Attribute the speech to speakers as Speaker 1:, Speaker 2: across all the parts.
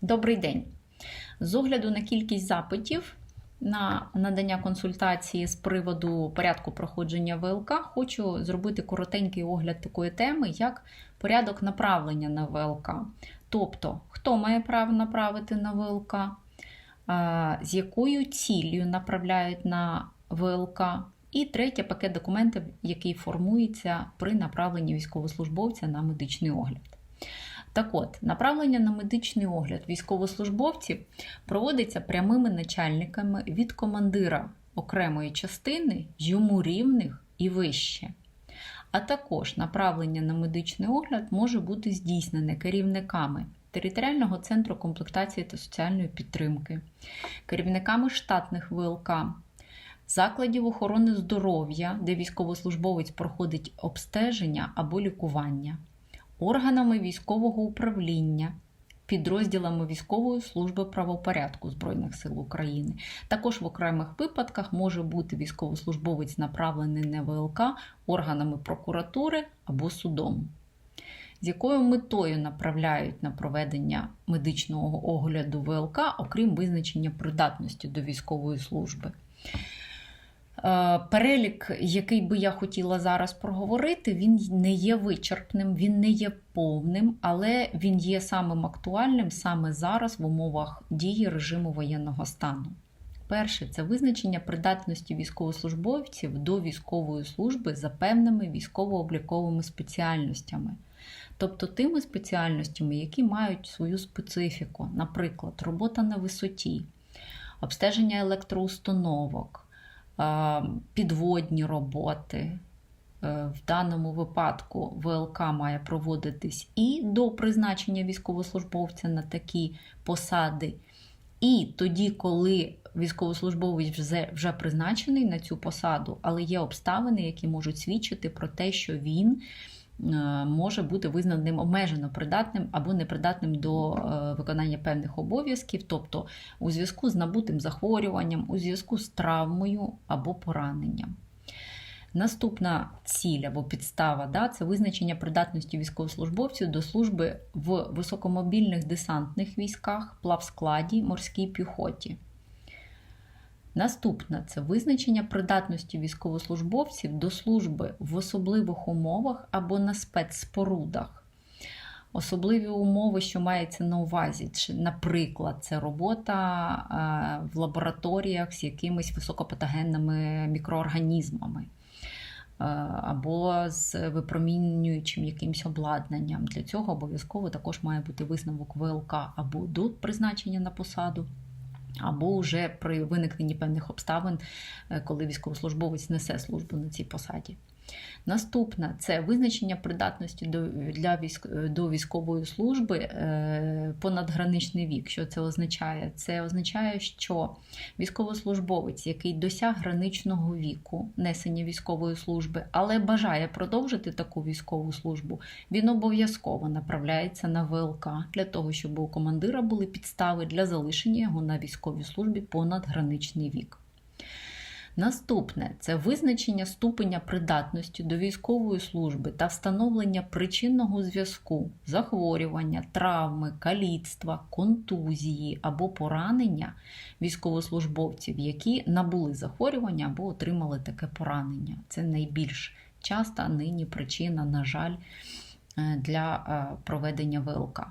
Speaker 1: Добрий день. З огляду на кількість запитів на надання консультації з приводу порядку проходження ВЛК, хочу зробити коротенький огляд такої теми, як порядок направлення на ВЛК. Тобто, хто має право направити на ВЛК, з якою ціллю направляють на ВЛК. І третє пакет документів, який формується при направленні військовослужбовця на медичний огляд. Так от, направлення на медичний огляд військовослужбовців проводиться прямими начальниками від командира окремої частини йому рівних і вище. А також направлення на медичний огляд може бути здійснене керівниками територіального центру комплектації та соціальної підтримки, керівниками штатних ВЛК, закладів охорони здоров'я, де військовослужбовець проходить обстеження або лікування органами військового управління, підрозділами військової служби правопорядку Збройних сил України. Також в окремих випадках може бути військовослужбовець направлений на ВЛК органами прокуратури або судом. З якою метою направляють на проведення медичного огляду ВЛК, окрім визначення придатності до військової служби. Е, Перелік, який би я хотіла зараз проговорити, він не є вичерпним, він не є повним, але він є самим актуальним саме зараз в умовах дії режиму воєнного стану. Перше це визначення придатності військовослужбовців до військової служби за певними військово-обліковими спеціальностями, тобто тими спеціальностями, які мають свою специфіку, наприклад, робота на висоті, обстеження електроустановок підводні роботи. Е, в даному випадку ВЛК має проводитись і до призначення військовослужбовця на такі посади, і тоді, коли військовослужбовець вже, вже призначений на цю посаду, але є обставини, які можуть свідчити про те, що він е, може бути визнаним обмежено придатним або непридатним до е, виконання певних обов'язків, тобто у зв'язку з набутим захворюванням, у зв'язку з травмою або пораненням. Наступна ціль або підстава да, це визначення придатності військовослужбовців до служби в високомобільних десантних військах, плавскладі, морській піхоті. Наступна це визначення придатності військовослужбовців до служби в особливих умовах або на спецспорудах. Особливі умови, що мається на увазі, Чи, наприклад, це робота е, в лабораторіях з якимись високопатогенними мікроорганізмами. е, Або з випромінюючим якимось обладнанням. Для цього обов'язково також має бути висновок ВЛК або до призначення на посаду, або вже при виникненні певних обставин, е, коли військовослужбовець несе службу на цій посаді. Наступна це визначення придатності до, для військ, до військової служби е, понадграничний вік. Що це означає? Це означає, що військовослужбовець, який досяг граничного віку несення військової служби, але бажає продовжити таку військову службу, він обов'язково направляється на ВЛК для того, щоб у командира були підстави для залишення його на військовій службі понад граничний вік. Наступне це визначення ступеня придатності до військової служби та встановлення причинного зв'язку захворювання, травми, каліцтва, контузії або поранення військовослужбовців, які набули захворювання або отримали таке поранення. Це найбільш часта нині причина, на жаль, е, для е, проведення ВЛК.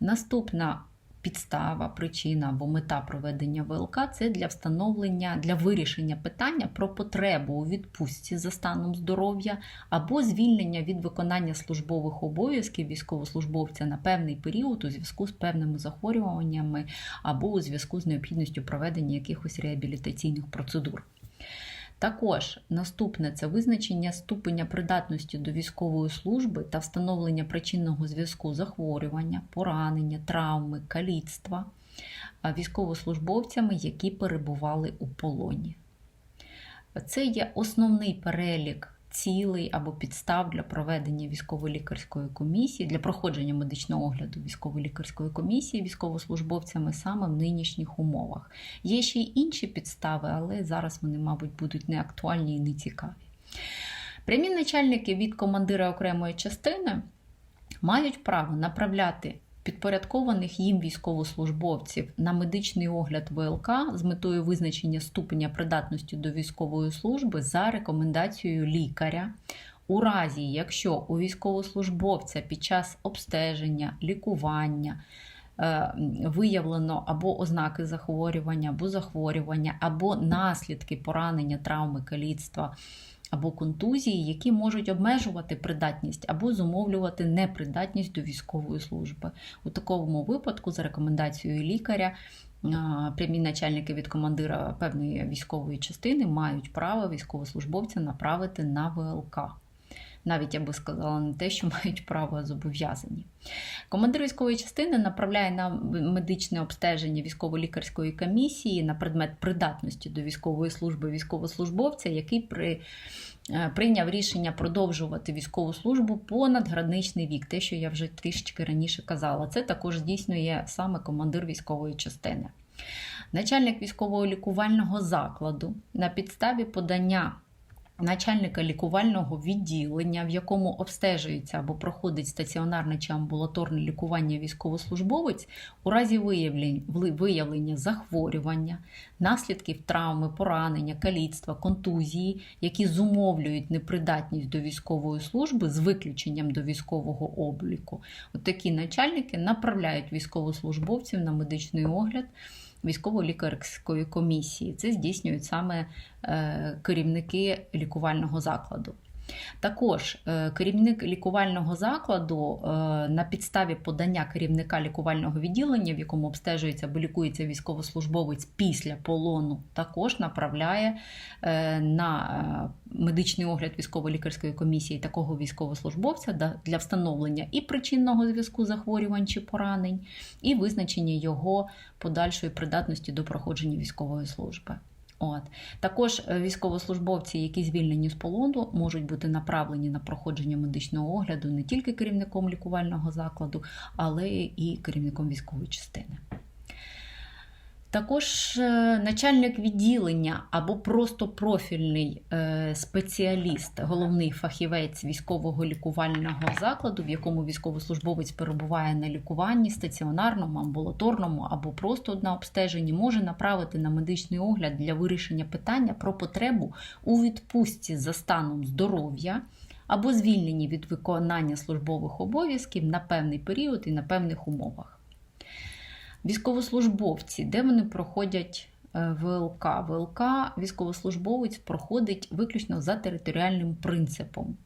Speaker 1: Наступна підстава, причина або мета проведення ВЛК це для встановлення, для вирішення питання про потребу у відпустці за станом здоров'я або звільнення від виконання службових обов'язків військовослужбовця на певний період у зв'язку з певними захворюваннями або у зв'язку з необхідністю проведення якихось реабілітаційних процедур. Також наступне це визначення ступеня придатності до військової служби та встановлення причинного зв'язку захворювання, поранення, травми, каліцтва військовослужбовцями, які перебували у полоні. Це є основний перелік цілей або підстав для проведення військово-лікарської комісії, для проходження медичного огляду військово-лікарської комісії військовослужбовцями саме в нинішніх умовах. Є ще й інші підстави, але зараз вони, мабуть, будуть не актуальні і не цікаві. Прямі начальники від командира окремої частини мають право направляти підпорядкованих їм військовослужбовців на медичний огляд ВЛК з метою визначення ступеня придатності до військової служби за рекомендацією лікаря. У разі, якщо у військовослужбовця під час обстеження, лікування е, виявлено або ознаки захворювання, або захворювання, або наслідки поранення, травми, каліцтва або контузії, які можуть обмежувати придатність або зумовлювати непридатність до військової служби. У такому випадку, за рекомендацією лікаря, прямі начальники від командира певної військової частини мають право військовослужбовця направити на ВЛК. Навіть я би сказала не те, що мають право зобов'язані. Командир військової частини направляє на медичне обстеження військово-лікарської комісії на предмет придатності до військової служби військовослужбовця, який при, е, прийняв рішення продовжувати військову службу понад граничний вік, те, що я вже трішечки раніше казала. Це також здійснює саме командир військової частини. Начальник військового лікувального закладу на підставі подання начальника лікувального відділення, в якому обстежується або проходить стаціонарне чи амбулаторне лікування військовослужбовець, у разі виявлення захворювання, наслідків травми, поранення, каліцтва, контузії, які зумовлюють непридатність до військової служби з виключенням до військового обліку. От такі начальники направляють військовослужбовців на медичний огляд військово-лікарської комісії. Це здійснюють саме е, керівники лікувального закладу. Також е, керівник лікувального закладу е, на підставі подання керівника лікувального відділення, в якому обстежується або лікується військовослужбовець після полону, також направляє е, на медичний огляд військово-лікарської комісії такого військовослужбовця для встановлення і причинного зв'язку захворювань чи поранень, і визначення його подальшої придатності до проходження військової служби. От. Також е, військовослужбовці, які звільнені з полону, можуть бути направлені на проходження медичного огляду не тільки керівником лікувального закладу, але і керівником військової частини. Також е, начальник відділення або просто профільний е, спеціаліст, головний фахівець військового лікувального закладу, в якому військовослужбовець перебуває на лікуванні, стаціонарному, амбулаторному або просто на обстеженні, може направити на медичний огляд для вирішення питання про потребу у відпустці за станом здоров'я або звільненні від виконання службових обов'язків на певний період і на певних умовах. Військовослужбовці, де вони проходять е, ВЛК? ВЛК військовослужбовець проходить виключно за територіальним принципом.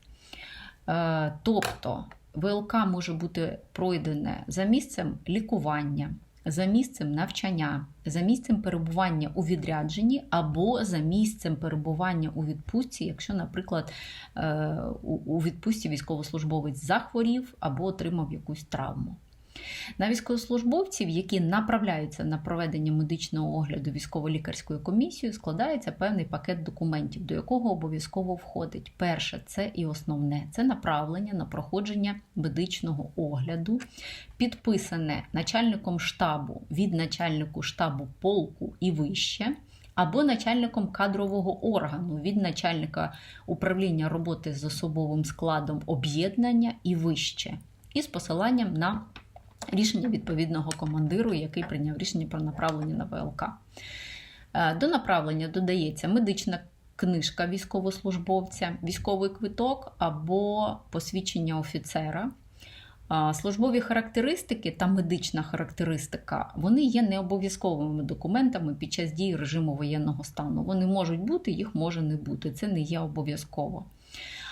Speaker 1: Е, Тобто ВЛК може бути пройдене за місцем лікування, за місцем навчання, за місцем перебування у відрядженні або за місцем перебування у відпустці, якщо, наприклад, е, у- у відпустці військовослужбовець захворів або отримав якусь травму. На військовослужбовців, які направляються на проведення медичного огляду військово-лікарською комісією, складається певний пакет документів, до якого обов'язково входить. Перше, це і основне це направлення на проходження медичного огляду, підписане начальником штабу від начальнику штабу полку і вище. Або начальником кадрового органу від начальника управління роботи з особовим складом об'єднання і вище, і з посиланням на рішення відповідного командиру, який прийняв рішення про направлення на ВЛК. Е, До направлення додається медична книжка військовослужбовця, військовий квиток або посвідчення офіцера. Службові характеристики та медична характеристика вони є необов'язковими документами під час дії режиму воєнного стану. Вони можуть бути, їх може не бути. Це не є обов'язково.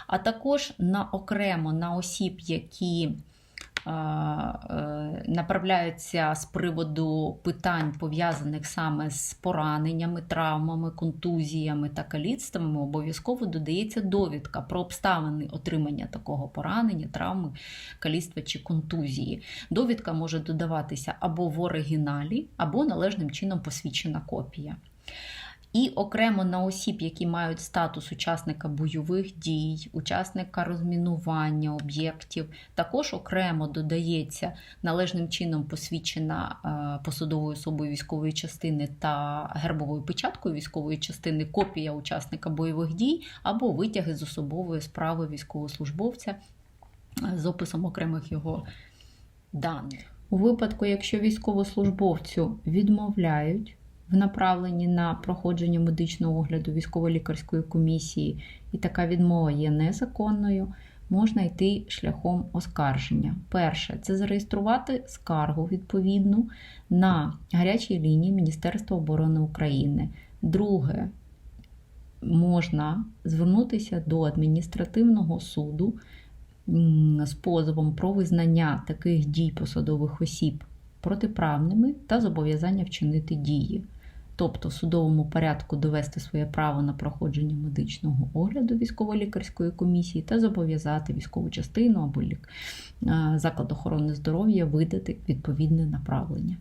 Speaker 1: А також на окремо на осіб, які е, направляються з приводу питань, пов'язаних саме з пораненнями, травмами, контузіями та каліцтвами, обов'язково додається довідка про обставини отримання такого поранення, травми, каліцтва чи контузії. Довідка може додаватися або в оригіналі, або належним чином посвідчена копія. І окремо на осіб, які мають статус учасника бойових дій, учасника розмінування об'єктів, також окремо додається належним чином посвідчена е, посадовою особою військової частини та гербовою печаткою військової частини копія учасника бойових дій або витяги з особової справи військовослужбовця е, з описом окремих його даних. У випадку, якщо військовослужбовцю відмовляють в направленні на проходження медичного огляду військово-лікарської комісії, і така відмова є незаконною, можна йти шляхом оскарження. Перше це зареєструвати скаргу відповідну на гарячій лінії Міністерства оборони України. Друге, можна звернутися до адміністративного суду з позовом про визнання таких дій посадових осіб протиправними та зобов'язання вчинити дії. Тобто в судовому порядку довести своє право на проходження медичного огляду військово-лікарської комісії та зобов'язати військову частину або е, заклад охорони здоров'я видати відповідне направлення.